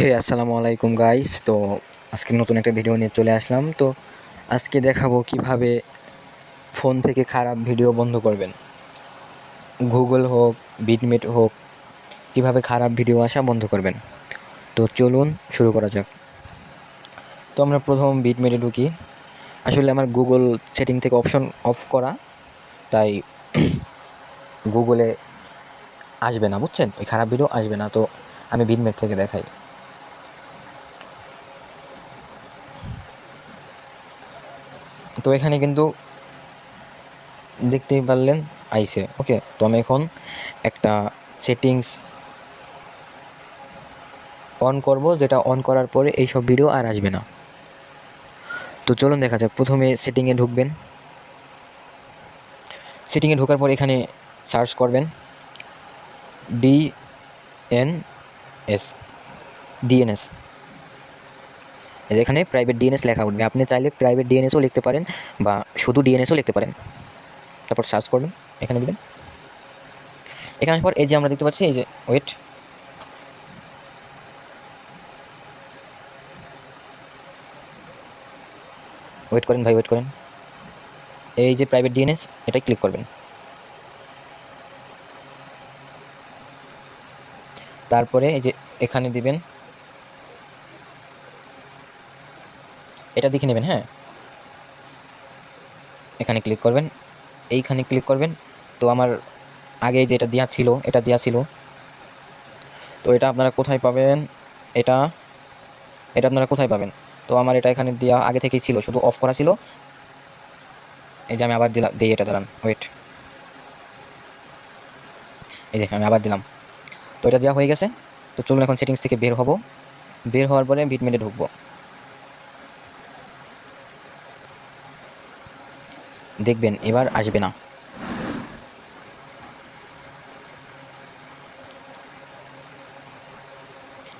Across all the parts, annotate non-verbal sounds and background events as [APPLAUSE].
হে আসসালামু আলাইকুম গাইস তো আজকে নতুন একটা ভিডিও নিয়ে চলে আসলাম। তো আজকে দেখাবো কীভাবে ফোন থেকে খারাপ ভিডিও বন্ধ করবেন। গুগল হোক বিটমেট হোক, কীভাবে খারাপ ভিডিও আসা বন্ধ করবেন। তো চলুন শুরু করা যাক। তো আমরা প্রথম বিটমেটে ঢুকি। আসলে আমার গুগল সেটিং থেকে অপশন অফ করা, তাই [CLEARS THROAT] গুগলে আসবে না, বুঝছেন? ওই খারাপ ভিডিও আসবে না। তো আমি বিটমেট থেকে দেখাই। তো এখানে কিন্তু দেখতেই পারলেন, আইসে, ওকে? তো আমি এখন একটা সেটিংস অন করব, যেটা অন করার পরে এইসব ভিডিও আর আসবে না। তো চলুন দেখা যাক, প্রথমে সেটিংয়ে ঢুকবেন। সেটিংয়ে ঢোকার পর এখানে সার্চ করবেন। ডি এন এস ডিএনএস এখানে প্রাইভেট ডিএনএস লেখা উঠবে। আপনি চাইলে প্রাইভেট ডিএনএসও লিখতে পারেন বা শুধু ডিএনএসও লিখতে পারেন। তারপর সার্চ করবেন, এখানে দিবেন। এখানে পর এই যে আমরা দেখতে পাচ্ছি, এই যে ওয়েট ওয়েট করেন ভাই ওয়েট করেন। এই যে প্রাইভেট ডিএনএস এটাই ক্লিক করবেন। তারপরে এই যে এখানে দিবেন। এটা দেখে নেবেন হ্যাঁ? এখানে ক্লিক করবেন, এইখানে ক্লিক করবেন। তো আমার আগে যে এটা দেওয়া ছিল, এটা দেওয়া ছিল। তো এটা আপনারা কোথায় পাবেন? এটা এটা আপনারা কোথায় পাবেন? তো আমার এটা এখানে দেওয়া আগে থেকেই ছিল, শুধু অফ করা ছিল। এই যে আমি আবার দিলাম, দিই এটা, দাঁড়ান ওয়েট এই যে আমি আবার দিলাম। তো এটা দেওয়া হয়ে গেছে। তো চলুন এখন সেটিংস থেকে বের হব। বের হওয়ার পরে বিটমেটে ঢুকবো। দেখবেন, এবার আসবে না।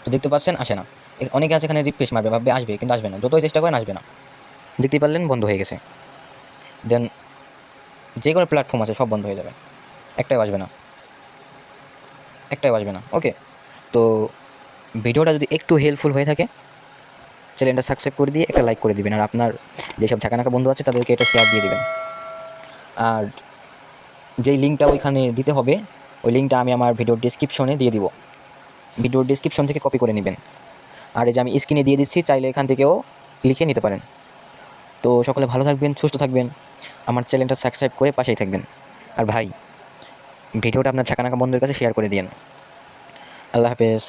তো দেখতে পাচ্ছেন, আসে না। অনেকে আছে এখানে রিফ্রেশ মারবে, ভাববে আসবে, কিন্তু আসবে না। যতই চেষ্টা করেন, আসবে না। দেখতেই পারলেন, বন্ধ হয়ে গেছে। দেন, যে কোনো প্ল্যাটফর্ম আছে, সব বন্ধ হয়ে যাবে। একটাই আসবে না। একটাই আসবে না। ওকে। তো ভিডিওটা যদি একটু হেল্পফুল হয়ে থাকে চ্যানেলটা সাবস্ক্রাইব করে দিয়ে একটা লাইক করে দিবেন। আর আপনার যেসব ঝাঁকানাকা বন্ধু আছে, তাদেরকে এটা শেয়ার দিয়ে দিবেন। আর যেই লিঙ্কটা ওইখানে দিতে হবে, ওই লিঙ্কটা আমি আমার ভিডিওর ডিসক্রিপশনে দিয়ে দিব। ভিডিওর ডিসক্রিপশন থেকে কপি করে নেবেন। আর এই যে আমি স্ক্রিনে দিয়ে দিচ্ছি, চাইলে এখান থেকেও লিখে নিতে পারেন। তো সকলে ভালো থাকবেন, সুস্থ থাকবেন। আমার চ্যানেলটা সাবস্ক্রাইব করে পাশেই থাকবেন। আর ভাই, ভিডিওটা আপনার ছাকানাকা বন্ধুর কাছে শেয়ার করে দিন আল্লাহ হাফেজ।